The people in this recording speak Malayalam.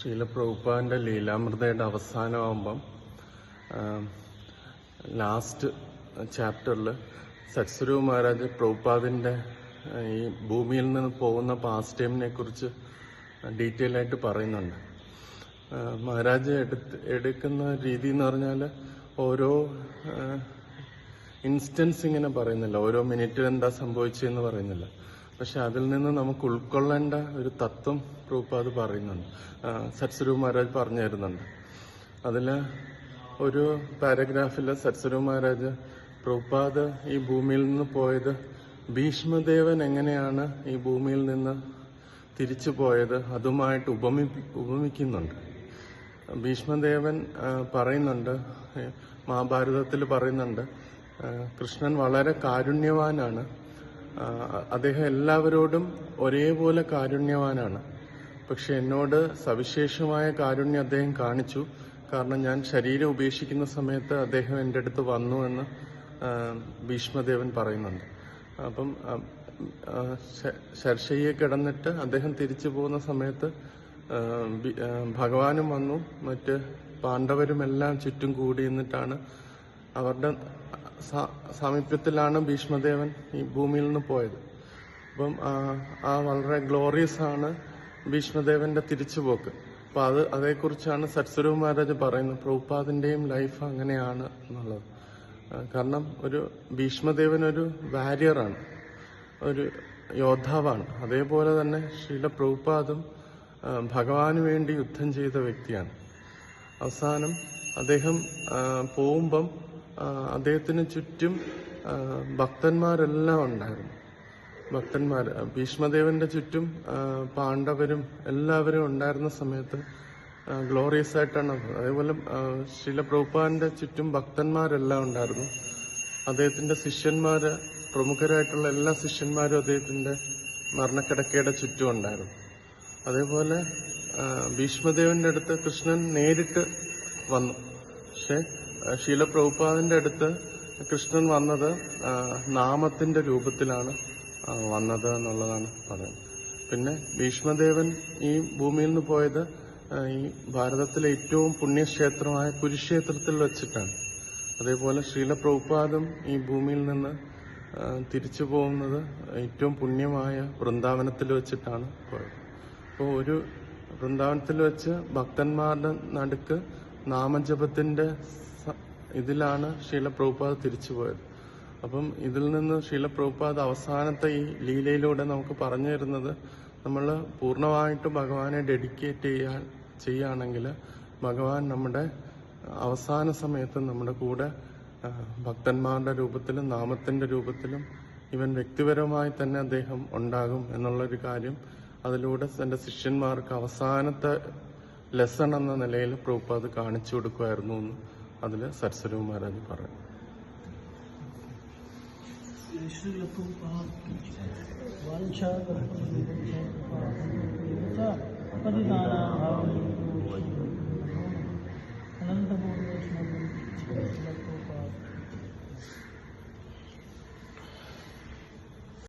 ശീല പ്രഭുപാന്റെ ലീലാമൃതയുടെ അവസാനമാകുമ്പം ലാസ്റ്റ് ചാപ്റ്ററിൽ സത്സരു മഹാരാജ് പ്രഭുപാദിന്റെ ഈ ഭൂമിയിൽ നിന്ന് പോകുന്ന പാസ്റ്റ് ടൈമിനെ കുറിച്ച് ഡീറ്റെയിൽ ആയിട്ട് പറയുന്നുണ്ട്. മഹാരാജ് എടുത്ത് എടുക്കുന്ന രീതി എന്ന് പറഞ്ഞാൽ ഓരോ ഇൻസ്റ്റൻസ് ഇങ്ങനെ പറയുന്നില്ല. ഓരോ മിനിറ്റിൽ എന്താ സംഭവിച്ചതെന്ന് പറയുന്നില്ല. പക്ഷെ അതിൽ നിന്ന് നമുക്ക് ഉൾക്കൊള്ളേണ്ട ഒരു തത്വം പ്രൂപ്പാത് പറയുന്നുണ്ട്. സത്സരു മഹാരാജ് പറഞ്ഞു തരുന്നുണ്ട് അതിൽ ഒരു പാരഗ്രാഫിൽ സത്സരു മഹാരാജ് പ്രൂപ്പാത് ഈ ഭൂമിയിൽ നിന്ന് പോയത് ഭീഷ്മദേവൻ എങ്ങനെയാണ് ഈ ഭൂമിയിൽ നിന്ന് തിരിച്ചു പോയത് അതുമായിട്ട് ഉപമി ഉപമിക്കുന്നുണ്ട്. ഭീഷ്മദേവൻ പറയുന്നുണ്ട് മഹാഭാരതത്തിൽ പറയുന്നുണ്ട് കൃഷ്ണൻ വളരെ കാരുണ്യവാനാണ്. അദ്ദേഹം എല്ലാവരോടും ഒരേപോലെ കാരുണ്യവാനാണ്. പക്ഷെ എന്നോട് സവിശേഷമായ കാരുണ്യം അദ്ദേഹം കാണിച്ചു. കാരണം ഞാൻ ശരീരം ഉപേക്ഷിക്കുന്ന സമയത്ത് അദ്ദേഹം എന്റെ അടുത്ത് വന്നു എന്ന് ഭീഷ്മദേവൻ പറയുന്നുണ്ട്. അപ്പം ശർഷയെ കിടന്നിട്ട് അദ്ദേഹം തിരിച്ചു പോകുന്ന സമയത്ത് ഭഗവാനും വന്നു. മറ്റ് പാണ്ഡവരുമെല്ലാം ചുറ്റും കൂടി നിന്നിട്ടാണ് അവരുടെ സാമീപ്യത്തിലാണ് ഭീഷ്മദേവൻ ഈ ഭൂമിയിൽ നിന്ന് പോയത്. അപ്പം ആ, വളരെ ഗ്ലോറിയസ് ആണ് ഭീഷ്മദേവന്റെ തിരിച്ചുപോക്ക്. അപ്പൊ അത് അതേക്കുറിച്ചാണ് സത്സരു മഹാരാജ് പറയുന്നത്. പ്രഭുപാദിന്റെയും ലൈഫ് അങ്ങനെയാണ് എന്നുള്ളത്. കാരണം ഒരു ഭീഷ്മദേവൻ ഒരു വാരിയറാണ് ഒരു യോദ്ധാവാണ്. അതേപോലെ തന്നെ ശ്രീല പ്രഭുപാദും ഭഗവാന് വേണ്ടി യുദ്ധം ചെയ്ത വ്യക്തിയാണ്. അവസാനം അദ്ദേഹം പോകുമ്പം അദ്ദേഹത്തിന് ചുറ്റും ഭക്തന്മാരെല്ലാം ഉണ്ടായിരുന്നു. ഭക്തന്മാർ ഭീഷ്മദേവന്റെ ചുറ്റും പാണ്ഡവരും എല്ലാവരും ഉണ്ടായിരുന്ന സമയത്ത് ഗ്ലോറിയസ് ആയിട്ടാണ് അതേപോലെ ആ, ശ്രീല പ്രഭുപാന്റെ ചുറ്റും ഭക്തന്മാരെല്ലാം ഉണ്ടായിരുന്നു. അദ്ദേഹത്തിന്റെ ശിഷ്യന്മാര് പ്രമുഖരായിട്ടുള്ള എല്ലാ ശിഷ്യന്മാരും അദ്ദേഹത്തിന്റെ മരണക്കിടക്കയുടെ ചുറ്റും ഉണ്ടായിരുന്നു. അതേപോലെ ഭീഷ്മദേവന്റെ അടുത്ത് കൃഷ്ണൻ നേരിട്ട് വന്നു. പക്ഷെ ശീലപ്രഭുപാദിന്റെ ശീല പ്രഭുപാദിന്റെ അടുത്ത് കൃഷ്ണൻ വന്നത് നാമത്തിന്റെ രൂപത്തിലാണ് വന്നത് എന്നുള്ളതാണ് പറയുന്നത്. പിന്നെ ഭീഷ്മദേവൻ ഈ ഭൂമിയിൽ നിന്ന് പോയത് ഈ ഭാരതത്തിലെ ഏറ്റവും പുണ്യക്ഷേത്രമായ കുരുക്ഷേത്രത്തിൽ വെച്ചിട്ടാണ്. അതേപോലെ ശ്രീല പ്രഭുപാദും ഈ ഭൂമിയിൽ നിന്ന് തിരിച്ചു പോകുന്നത് ഏറ്റവും പുണ്യമായ വൃന്ദാവനത്തിൽ വെച്ചിട്ടാണ് പോയത്. അപ്പോൾ ഒരു വൃന്ദാവനത്തിൽ വെച്ച് ഭക്തന്മാരുടെ നടുക്ക് നാമജപത്തിന്റെ ഇതിലാണ് ശീല പ്രഭുപാദ് തിരിച്ചു പോയത് അപ്പം ഇതിൽ നിന്ന് ശീല പ്രഭുപാദ് അവസാനത്തെ ഈ ലീലയിലൂടെ നമുക്ക് പറഞ്ഞു തരുന്നത് നമ്മൾ പൂർണമായിട്ട് ഭഗവാനെ ഡെഡിക്കേറ്റ് ചെയ്യാൻ ചെയ്യുകയാണെങ്കിൽ ഭഗവാൻ നമ്മുടെ അവസാന സമയത്ത് നമ്മുടെ കൂടെ ഭക്തന്മാരുടെ രൂപത്തിലും നാമത്തിന്റെ രൂപത്തിലും ഇവൻ വ്യക്തിപരമായി തന്നെ അദ്ദേഹം ഉണ്ടാകും എന്നുള്ളൊരു കാര്യം അതിലൂടെ തന്റെ ശിഷ്യന്മാർക്ക് അവസാനത്തെ ലെസൺ എന്ന നിലയിൽ പ്രൂപ്പാത് കാണിച്ചു കൊടുക്കുമായിരുന്നു എന്ന് അതിൽ സരസ്വരവ് മഹാരാജ് പറഞ്ഞു. വാഞ്ചാ